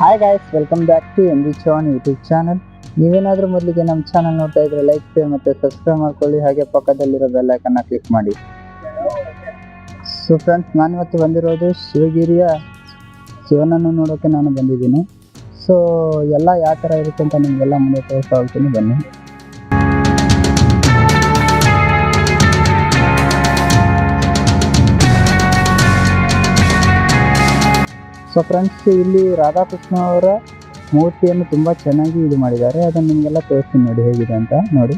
Hi guys welcome back to M B chown YouTube channel ನೀವೇನಾದರೂ ಮೊದಲಿಗೆ ನಮ್ಮ channel ನೋಡ್ತಾ ಇದ್ರೆ ಲೈಕ್ ಮತ್ತು ಸಬ್ಸ್ಕ್ರೈಬ್ ಮಾಡ್ಕೊಳ್ಳಿ. ಹಾಗೆ ಪಕ್ಕದಲ್ಲಿರೋ ಬೆಲ್ ಐಕನ್ನ ಕ್ಲಿಕ್ ಮಾಡಿ. ಸೊ ಫ್ರೆಂಡ್ಸ್ ನಾನು ಇವತ್ತು ಬಂದಿರೋದು ಶಿವಗಿರಿಯ ಶಿವನನ್ನು ನೋಡೋಕೆ ನಾನು ಬಂದಿದ್ದೀನಿ. ಸೊ ಎಲ್ಲ ಯಾವ ಥರ ಇರುತ್ತೆ ಅಂತ ನಿಮಗೆಲ್ಲ ಮುಂದೆ ತೋರಿಸ್ತಾ ಹೋಗ್ತೀನಿ. ಬನ್ನಿ. ಸೊ ಫ್ರೆಂಡ್ಸ್ ಇಲ್ಲಿ ರಾಧಾಕೃಷ್ಣ ಅವರ ಮೂರ್ತಿಯನ್ನು ತುಂಬಾ ಚೆನ್ನಾಗಿ ಇದು ಮಾಡಿದ್ದಾರೆ. ಅದನ್ನು ನಿಮಗೆಲ್ಲ ತೋರಿಸ್ತೀನಿ ನೋಡಿ ಹೇಗಿದೆ ಅಂತ. ನೋಡಿ.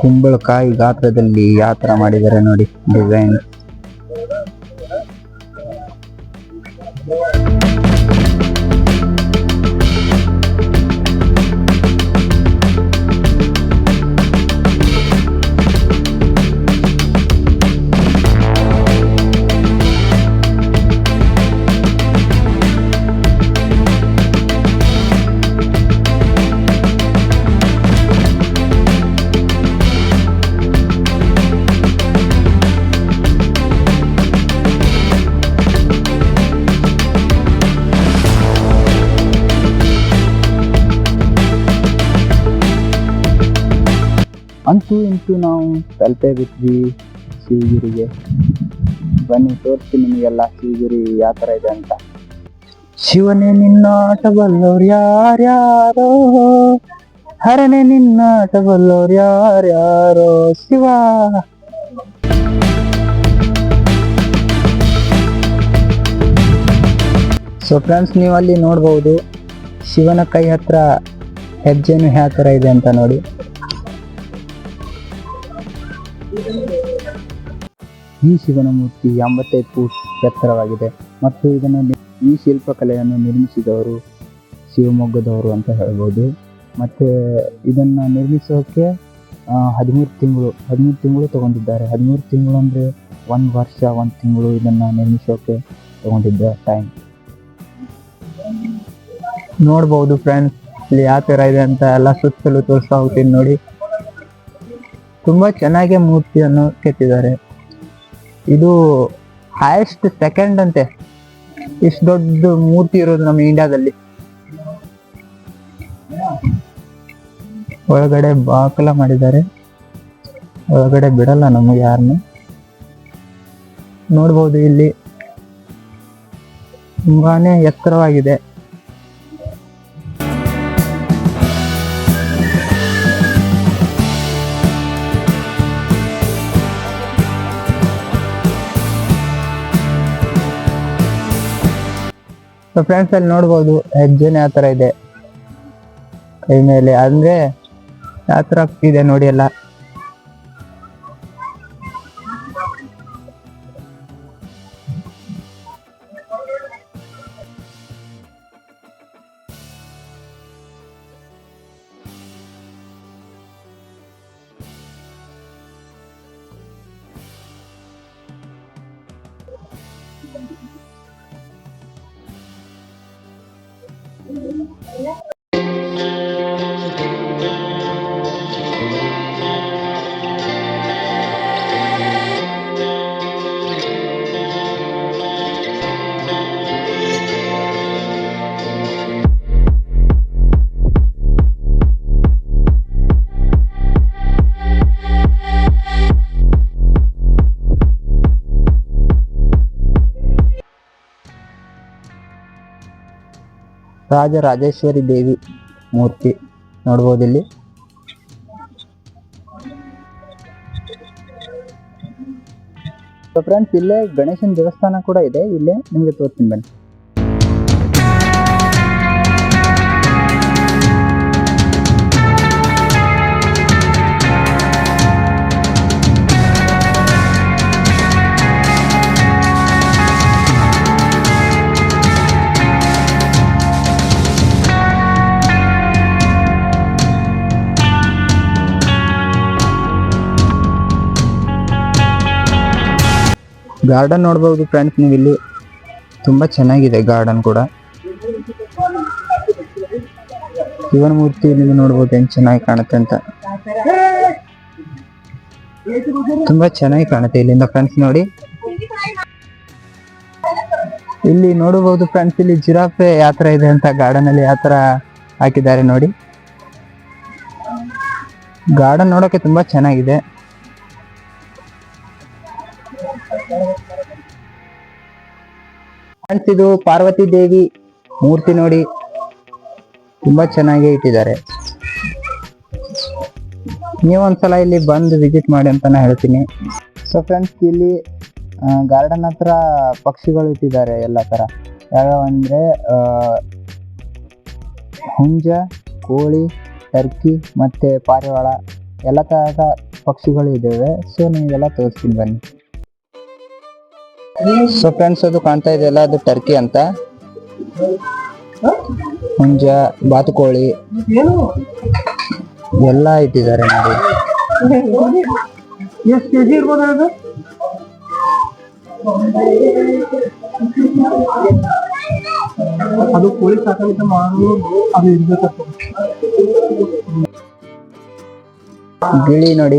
ಕುಂಬಳಕಾಯಿ ಗಾತ್ರದಲ್ಲಿ ಯಾವ ತರ ಮಾಡಿದ್ದಾರೆ ನೋಡಿ ಡಿಸೈನ್ ಅಂತೂ ಇಂತೂ ನಾವು ತಲುಪೇ ಬಿಟ್ವಿ ಶಿವಗಿರಿಗೆ ಬನ್ನಿ, ತೋರಿಸ್ತೀನಿ ನಿಮಗೆಲ್ಲ ಶಿವಗಿರಿ ಯಾವ ಥರ ಇದೆ ಅಂತ. ಶಿವನೇ ನಿನ್ನಾಟ ಬಲ್ಲವ್ರು ಯಾರ್ಯಾರೋ, ಹರನೇ ನಿನ್ನಾಟ ಬಲ್ಲವ್ರು ಯಾರ್ಯಾರೋ ಶಿವ. ಸೊ ಫ್ರೆಂಡ್ಸ್ ನೀವು ಅಲ್ಲಿ ನೋಡ್ಬೋದು ಶಿವನ ಕೈ ಹತ್ರ ಹೆಜ್ಜೆನು ಯಾವ ಥರ ಇದೆ ಅಂತ ನೋಡಿ. ಈ ಶಿವನ ಮೂರ್ತಿ ಎಂಬತ್ತೈದು ಫೂಟ್ ಎತ್ತರವಾಗಿದೆ. ಮತ್ತು ಇದನ್ನು ಈ ಶಿಲ್ಪಕಲೆಯನ್ನು ನಿರ್ಮಿಸಿದವರು ಶಿವಮೊಗ್ಗದವರು ಅಂತ ಹೇಳ್ಬೋದು. ಮತ್ತೆ ಇದನ್ನು ನಿರ್ಮಿಸೋಕೆ ಹದಿಮೂರು ತಿಂಗಳು ಹದಿಮೂರು ತಿಂಗಳು ತಗೊಂಡಿದ್ದಾರೆ. ಹದಿಮೂರು ತಿಂಗಳು ಅಂದರೆ ಒಂದು ವರ್ಷ, ಒಂದು ತಿಂಗಳು ಇದನ್ನು ನಿರ್ಮಿಸೋಕೆ ತೊಗೊಂಡಿದ್ದ ಟೈಮ್ ನೋಡ್ಬೋದು ಫ್ರೆಂಡ್ಸ್ ಇಲ್ಲಿ ಯಾವ ಥರ ಇದೆ ಅಂತ ಎಲ್ಲ ಸುತ್ತಲೂ ತೋರಿಸ್ತಾ ಹೋಗ್ತೀನಿ ನೋಡಿ. ತುಂಬ ಚೆನ್ನಾಗಿ ಮೂರ್ತಿಯನ್ನು ಕೆತ್ತಿದ್ದಾರೆ. ಇದು ಹೈಯೆಸ್ಟ್ ಸೆಕೆಂಡ್ ಅಂತೆ. ಇಷ್ಟು ದೊಡ್ಡ ಮೂರ್ತಿ ಇರೋದು ನಮ್ಮ ಇಂಡಿಯಾದಲ್ಲಿ. ಒಳಗಡೆ ಬಾಕಲ ಮಾಡಿದ್ದಾರೆ. ಒಳಗಡೆ ಬಿಡಲ್ಲ ನಮಗೆ ಯಾರನ್ನು ನೋಡ್ಬೋದು ಇಲ್ಲಿ. ತುಂಬಾನೇ ಎತ್ತರವಾಗಿದೆ. ಸೊ ಫ್ರೆಂಡ್ಸ್ ಅಲ್ಲಿ ನೋಡ್ಬೋದು, ಹೆಜ್ಜೆನೇ ಆ ಥರ ಇದೆ. ಕೈ ಮೇಲೆ, ಅಂದರೆ ಯಾವ ಥರ ಇದೆ ನೋಡಿ ಎಲ್ಲ. ರಾಜ ರಾಜೇಶ್ವರಿ ದೇವಿ ಮೂರ್ತಿ ನೋಡಬಹುದು ಇಲ್ಲಿ. ಫ್ರೆಂಡ್ಸ್ ಇಲ್ಲೇ ಗಣೇಶನ ದೇವಸ್ಥಾನ ಕೂಡ ಇದೆ. ಇಲ್ಲೇ ನಿಮಗೆ ತೋರಿಸ್ತೀನಿ ಬನ್ನಿ. ಗಾರ್ಡನ್ ನೋಡ್ಬೋದು ಫ್ರೆಂಡ್ಸ್ ನೀವು ಇಲ್ಲಿ. ತುಂಬಾ ಚೆನ್ನಾಗಿದೆ ಗಾರ್ಡನ್ ಕೂಡ. ಶಿವನ ಮೂರ್ತಿ ನೀವು ನೋಡ್ಬೋದು ಹೆಂಗ್ ಚೆನ್ನಾಗಿ ಕಾಣುತ್ತೆ ಅಂತ. ತುಂಬಾ ಚೆನ್ನಾಗಿ ಕಾಣುತ್ತೆ ಇಲ್ಲಿಂದ ಫ್ರೆಂಡ್ಸ್ ನೋಡಿ. ಇಲ್ಲಿ ನೋಡಬಹುದು ಫ್ರೆಂಡ್ಸ್ ಇಲ್ಲಿ ಜಿರಾಫೆ ಯಾವ ಇದೆ ಅಂತ ಗಾರ್ಡನ್ ಅಲ್ಲಿ ಯಾವ ತರ ಹಾಕಿದ್ದಾರೆ ನೋಡಿ. ಗಾರ್ಡನ್ ನೋಡೋಕೆ ತುಂಬಾ ಚೆನ್ನಾಗಿದೆ. ಫ್ರೆಂಡ್ಸ್ ಇದು ಪಾರ್ವತಿ ದೇವಿ ಮೂರ್ತಿ ನೋಡಿ ತುಂಬಾ ಚೆನ್ನಾಗಿ ಇಟ್ಟಿದ್ದಾರೆ. ನೀವು ಒಂದ್ಸಲ ಇಲ್ಲಿ ಬಂದು ವಿಸಿಟ್ ಮಾಡಿ ಅಂತ ನಾನು ಹೇಳ್ತೀನಿ. ಸೊ ಫ್ರೆಂಡ್ಸ್ ಇಲ್ಲಿ ಗಾರ್ಡನ್ ಹತ್ರ ಪಕ್ಷಿಗಳು ಇಟ್ಟಿದ್ದಾರೆ ಎಲ್ಲ ತರ. ಯಾವ್ಯಾವ ಅಂದ್ರೆ ಹುಂಜ, ಕೋಳಿ, ಟರ್ಕಿ ಮತ್ತೆ ಪಾರಿವಾಳ ಎಲ್ಲ ತರಹದ ಪಕ್ಷಿಗಳು ಇದ್ದಾವೆ. ಸೊ ನೀವೆಲ್ಲ ತೋರಿಸ್ತೀನಿ ಬನ್ನಿ. ಸೊ ಫ್ರೆಂಡ್ಸ್ ಅದು ಕಾಣ್ತಾ ಇದೆಯಲ್ಲ ಅದು ಟರ್ಕಿ ಅಂತ. ಹುಂಜ ಬಾತುಕೋಳಿ. ಎಲ್ಲ ಇಟ್ಟಿದ್ದಾರೆ ನೋಡಿ. ಅದು? ಕೋಳಿ ಸಾಕಾಣಿಕೆ ಅದು ಇರ್ಬೇಕು ಗಿಳಿ ನೋಡಿ.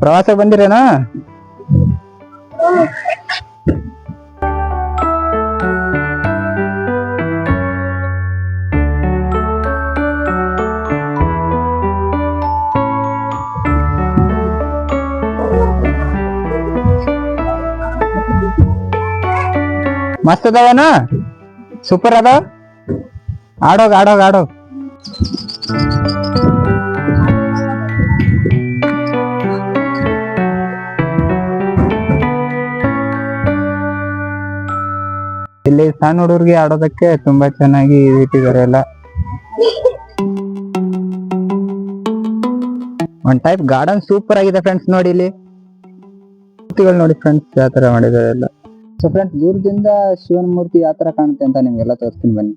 ಪ್ರವಾಸ ಬಂದಿರೇನಾ? ಮಸ್ತ್ ಅದಾವೇನ? ಸೂಪರ್ ಅದಾವ? ಆಡೋಗ ಆಡೋಗ ಆಡೋಗ್. ಸಣ್ಣ ಹುಡುಗರಿಗೆ ಆಡೋದಕ್ಕೆ ತುಂಬಾ ಚೆನ್ನಾಗಿ ಇಟ್ಟಿದ್ದಾರೆ ಎಲ್ಲ. ಒಂದ್ ಟೈಪ್ ಗಾರ್ಡನ್ ಸೂಪರ್ ಆಗಿದೆ ಫ್ರೆಂಡ್ಸ್ ನೋಡಿ ಇಲ್ಲಿ. ಮೂರ್ತಿಗಳು ನೋಡಿ ಫ್ರೆಂಡ್ಸ್ ಯಾವ ತರ ಮಾಡಿದ್ದಾರೆ ಎಲ್ಲ. ಸೊ ಫ್ರೆಂಡ್ಸ್ ದೂರದಿಂದ ಶಿವನ ಮೂರ್ತಿ ಯಾವ ತರ ಕಾಣುತ್ತೆ ಅಂತ ನಿಮ್ಗೆಲ್ಲ ತೋರಿಸ್ತೀನಿ ಬನ್ನಿ.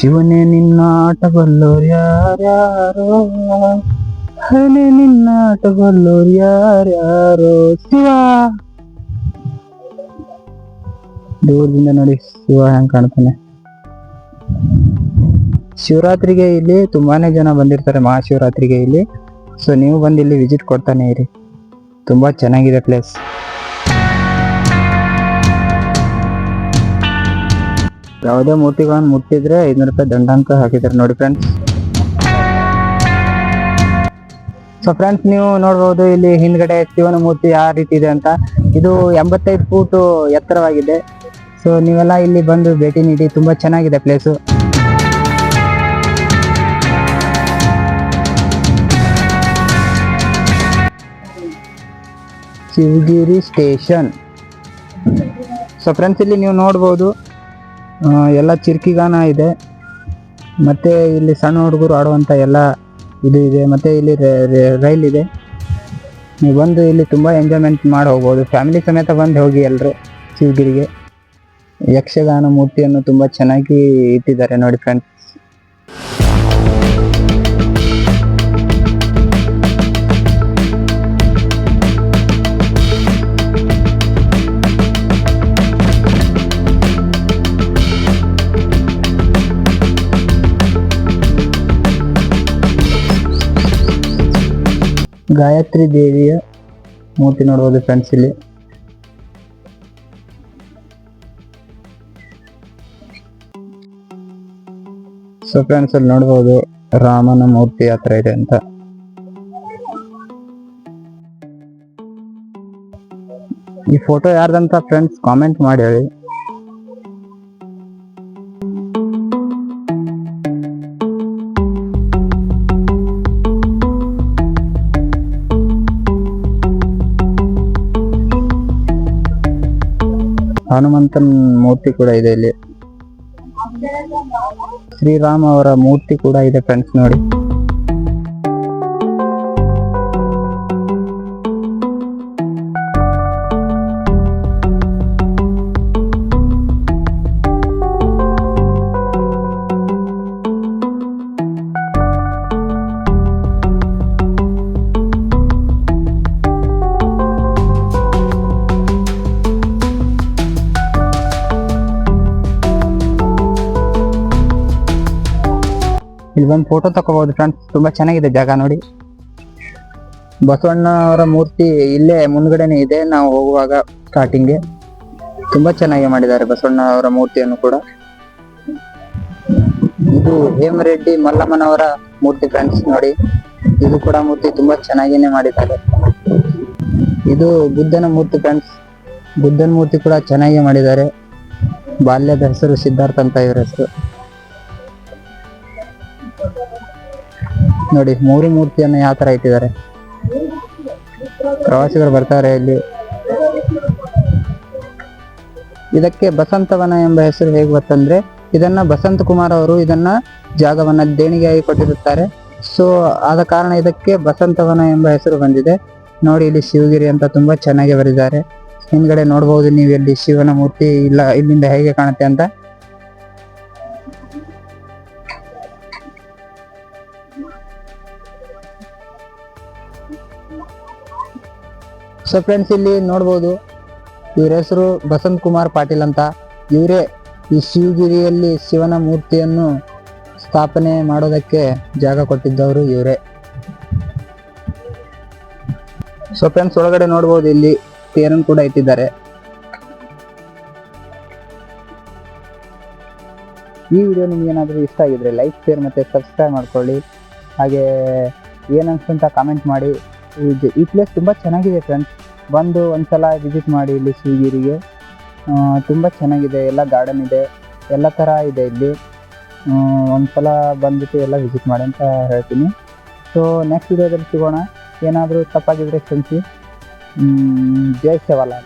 ಶಿವನೇ ನಿನ್ನ ಆಟ ಬಲ್ಲೋರ್ ಯಾರ್ಯಾರೋ? ಹನೆ ನಿನ್ನ ಆಟ ಬಲ್ಲೋರ್ ಯಾರ್ಯಾರೋ? ಶಿವ! ದೂರದಿಂದ ನೋಡಿ ಶಿವ ಹೆಂಗ್ ಕಾಣ್ತಾನೆ. ಶಿವರಾತ್ರಿಗೆ ಇಲ್ಲಿ ತುಂಬಾನೇ ಜನ ಬಂದಿರ್ತಾರೆ ಮಹಾಶಿವರಾತ್ರಿಗೆ ಇಲ್ಲಿ. ಸೊ ನೀವು ಬಂದು ಇಲ್ಲಿ ವಿಸಿಟ್ ಕೊಡ್ತಾನೆ ಇರಿ. ತುಂಬಾ ಚೆನ್ನಾಗಿದೆ ಪ್ಲೇಸ್ ಯಾವುದೇ ಮೂರ್ತಿಗಳನ್ನು ಮುಟ್ಟಿದ್ರೆ ಐನೂರು ರೂಪಾಯಿ ದಂಡ ಅಂತ ಹಾಕಿದ್ದಾರೆ ನೋಡಿ ಫ್ರೆಂಡ್ಸ್ ಸೊ ಫ್ರೆಂಡ್ಸ್ ನೀವು ನೋಡ್ಬೋದು ಇಲ್ಲಿ ಹಿಂದ್ಗಡೆ ಶಿವನ ಮೂರ್ತಿ ಯಾವ ರೀತಿ ಇದೆ ಅಂತ. ಇದು ಎಂಬತ್ತೈದು ಫೂಟ್ ಎತ್ತರವಾಗಿದೆ. ಸೊ ನೀವೆಲ್ಲ ಇಲ್ಲಿ ಬಂದು ಭೇಟಿ ನೀಡಿ ತುಂಬಾ ಚೆನ್ನಾಗಿದೆ place Shivagiri station so friends ಇಲ್ಲಿ ನೀವು ನೋಡ್ಬೋದು ಆ, ಎಲ್ಲ ಚಿರ್ಕಿಗಾನ ಇದೆ. ಮತ್ತೆ ಇಲ್ಲಿ ಸಣ್ಣ ಹುಡುಗರು ಆಡುವಂಥ ಎಲ್ಲ ಇದು ಇದೆ. ಮತ್ತೆ ಇಲ್ಲಿ ರೈಲ್ ಇದೆ. ನೀವು ಬಂದು ಇಲ್ಲಿ ತುಂಬಾ ಎಂಜಾಯ್ಮೆಂಟ್ ಮಾಡಿ ಹೋಗ್ಬೋದು. ಫ್ಯಾಮಿಲಿ ಸಮೇತ ಬಂದು ಹೋಗಿ ಎಲ್ಲರೂ ಶಿವಗಿರಿಗೆ. ಯಕ್ಷಗಾನ ಮೂರ್ತಿಯನ್ನು ತುಂಬಾ ಚೆನ್ನಾಗಿ ಇಟ್ಟಿದ್ದಾರೆ ನೋಡಿ ಫ್ರೆಂಡ್ಸ್ ಗಾಯತ್ರಿ ದೇವಿಯ ಮೂರ್ತಿ ನೋಡ್ಬೋದು ಫ್ರೆಂಡ್ಸ್ ಇಲ್ಲಿ. ಸೊ ಫ್ರೆಂಡ್ಸ್ ಅಲ್ಲಿ ನೋಡ್ಬೋದು ರಾಮನ ಮೂರ್ತಿ ಹತ್ರ ಇದೆ ಅಂತ. ಈ ಫೋಟೋ ಯಾರ್ದಂತ ಫ್ರೆಂಡ್ಸ್ ಕಾಮೆಂಟ್ ಮಾಡಿ ಹೇಳಿ. ಹನುಮಂತನ್ ಮೂರ್ತಿ ಕೂಡ ಇದೆ ಇಲ್ಲಿ. ಶ್ರೀರಾಮ ಅವರ ಮೂರ್ತಿ ಕೂಡ ಇದೆ ಫ್ರೆಂಡ್ಸ್ ನೋಡಿ. ಇಲ್ಲಿ ಬಂದು ಫೋಟೋ ತಗೋಬಹುದು ಫ್ರೆಂಡ್ಸ್ ತುಂಬಾ ಚೆನ್ನಾಗಿದೆ ಜಾಗ ನೋಡಿ. ಬಸವಣ್ಣ ಅವರ ಮೂರ್ತಿ ಇಲ್ಲೇ ಮುಂದ್ಗಡೆನೆ ಇದೆ. ನಾವು ಹೋಗುವಾಗ ಸ್ಟಾರ್ಟಿಂಗ್ಗೆ ತುಂಬಾ ಚೆನ್ನಾಗಿ ಮಾಡಿದ್ದಾರೆ ಬಸವಣ್ಣ ಅವರ ಮೂರ್ತಿಯನ್ನು ಕೂಡ. ಇದು ಹೇಮರೆಡ್ಡಿ ಮಲ್ಲಮ್ಮನವರ ಮೂರ್ತಿ ಫ್ರೆಂಡ್ಸ್ ನೋಡಿ. ಇದು ಕೂಡ ಮೂರ್ತಿ ತುಂಬಾ ಚೆನ್ನಾಗಿನೇ ಮಾಡಿದ್ದಾರೆ. ಇದು ಬುದ್ಧನ ಮೂರ್ತಿ ಫ್ರೆಂಡ್ಸ್ ಬುದ್ಧನ ಮೂರ್ತಿ ಕೂಡ ಚೆನ್ನಾಗಿ ಮಾಡಿದ್ದಾರೆ. ಬಾಲ್ಯದ ಹೆಸರು ಸಿದ್ಧಾರ್ಥ ಅಂತ ಇವರ ಹೆಸರು. ನೋಡಿ, ಮೂರು ಮೂರ್ತಿಯನ್ನು ಯಾವ ತರ ಇಟ್ಟಿದ್ದಾರೆ? ಪ್ರವಾಸಿಗರು ಬರ್ತಾರೆ ಇಲ್ಲಿ. ಇದಕ್ಕೆ ಬಸಂತವನ ಎಂಬ ಹೆಸರು ಹೇಗೆ ಗೊತ್ತಂದ್ರೆ ಇದನ್ನ ಬಸಂತ ಕುಮಾರ್ ಅವರು ಇದನ್ನ ಜಾಗವನ್ನ ದೇಣಿಗೆಯಾಗಿ ಕೊಟ್ಟಿರುತ್ತಾರೆ. ಸೊ ಆದ ಕಾರಣ ಇದಕ್ಕೆ ಬಸಂತವನ ಎಂಬ ಹೆಸರು ಬಂದಿದೆ. ನೋಡಿ, ಇಲ್ಲಿ ಶಿವಗಿರಿ ಅಂತ ತುಂಬಾ ಚೆನ್ನಾಗಿ ಬರೆದಿದ್ದಾರೆ. ಹಿಂದ್ಗಡೆ ನೋಡಬಹುದು ನೀವು, ಇಲ್ಲಿ ಶಿವನ ಮೂರ್ತಿ ಇಲ್ಲ, ಇಲ್ಲಿಂದ ಹೇಗೆ ಕಾಣುತ್ತೆ ಅಂತ. ಸೊ ಫ್ರೆಂಡ್ಸ್ ಇಲ್ಲಿ ನೋಡ್ಬೋದು, ಇವ್ರ ಹೆಸರು ಬಸಂತ್ ಕುಮಾರ್ ಪಾಟೀಲ್ ಅಂತ. ಇವರೇ ಈ ಶಿವಗಿರಿಯಲ್ಲಿ ಶಿವನ ಮೂರ್ತಿಯನ್ನು ಸ್ಥಾಪನೆ ಮಾಡೋದಕ್ಕೆ ಜಾಗ ಕೊಟ್ಟಿದ್ದವರು ಇವರೇ. ಸೊ ಫ್ರೆಂಡ್ಸ್ ಒಳಗಡೆ ನೋಡ್ಬೋದು, ಇಲ್ಲಿ ತೇರನ್ನು ಕೂಡ ಇಟ್ಟಿದ್ದಾರೆ. ಈ ವಿಡಿಯೋ ನಿಮ್ಗೆ ಏನಾದರೂ ಇಷ್ಟ ಆಗಿದ್ರೆ ಲೈಕ್ ಶೇರ್ ಮತ್ತೆ ಸಬ್ಸ್ಕ್ರೈಬ್ ಮಾಡ್ಕೊಳ್ಳಿ. ಹಾಗೆ ಏನನ್ಸುಂತ ಕಾಮೆಂಟ್ ಮಾಡಿ. ಈ- ಈ ಪ್ಲೇಸ್ ತುಂಬ ಚೆನ್ನಾಗಿದೆ ಫ್ರೆಂಡ್ಸ್ ಬಂದು ಒಂದ್ಸಲ ವಿಸಿಟ್ ಮಾಡಿ ಇಲ್ಲಿ ಶಿವಗಿರಿಗೆ ತುಂಬ ಚೆನ್ನಾಗಿದೆ, ಎಲ್ಲ ಗಾರ್ಡನ್ ಇದೆ, ಎಲ್ಲ ಥರ ಇದೆ ಇಲ್ಲಿ. ಒಂದ್ಸಲ ಬಂದ್ಬಿಟ್ಟು ಎಲ್ಲ ವಿಸಿಟ್ ಮಾಡಿ ಅಂತ ಹೇಳ್ತೀನಿ. ಸೊ ನೆಕ್ಸ್ಟ್ ವಿಡಿಯೋದಲ್ಲಿ ಸಿಗೋಣ. ಏನಾದರೂ ತಪ್ಪಾಗಿದ್ರೆ ಕ್ಷಮಿಸಿ. ಜಯ ಜೈ ಸೇವಾಲಾಲ್